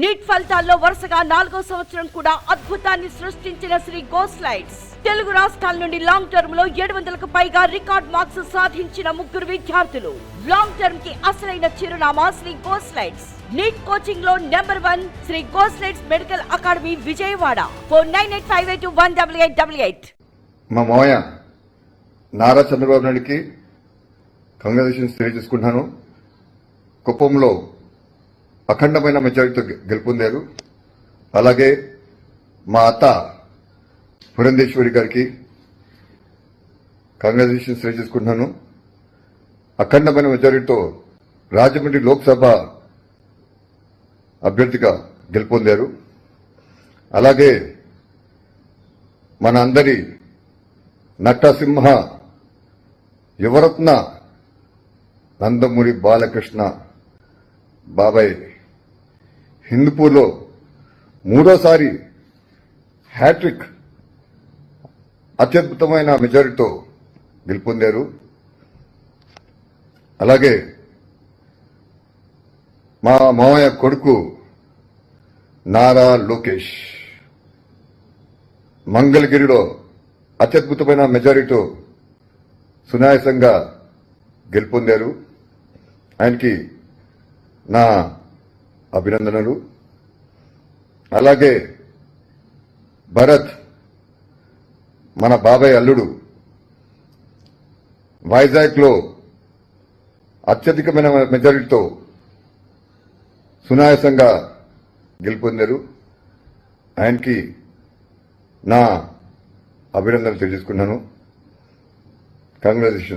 Neat ఫలితాల్లో వరుసగా నాలుగో సంవత్సరం కూడా అద్భుతాన్ని సృష్టించిన శ్రీ గోస్లైట్స్ తెలుగు రాష్ట్రాల నుండి లాంగ్ టర్మ్లో ఏడు వందలకు పైగా రికార్డ్ మార్క్స్ సాధించిన ముగ్గురు విద్యార్థులు. లాంగ్ టర్మ్కి అసలైన చిరునామా శ్రీ గోస్లైట్స్ నీట్ కోచింగ్లో number one Shri గోస్లైట్స్ medical academy Vijayawada. Four nine eight five eight one double eight double eight. మా మావయ్య నారా చంద్రబాబు నాయుడికి కంగ్రాచులేషన్స్ తెలియజేసుకుంటున్నాను. కుప్పంలో అఖండమైన మెజారిటీతో గెలుపొందారు. అలాగే మా అత్త పురంధేశ్వరి గారికి కంగ్రాచులేషన్స్ తెలియజేసుకుంటున్నాను. అఖండమైన మెజారిటీతో రాజమండ్రి లోక్సభ అభ్యర్థిగా గెలుపొందారు. అలాగే మన అందరి నట్టసింహ యువరత్న నందమూరి బాలకృష్ణ బాబాయ్ హిందూపూర్లో మూడోసారి హ్యాట్రిక్ అత్యద్భుతమైన మెజారిటీతో గెలుపొందారు. అలాగే మా మామయ్య కొడుకు నారా లోకేష్ మంగళగిరిలో అత్యద్భుతమైన మెజారిటీతో సునాయాసంగా గెలుపొందారు. ఆయనకి నా అభినందనలు. అలాగే భరత్ మన బాబాయ్ అల్లుడు వైజాగ్లో అత్యధికమైన మెజారిటీతో సునాయాసంగా గెలుపొందారు. ఆయనకి నా అభినందనలు తెలియజేసుకున్నాను కంగ్రాచులేషన్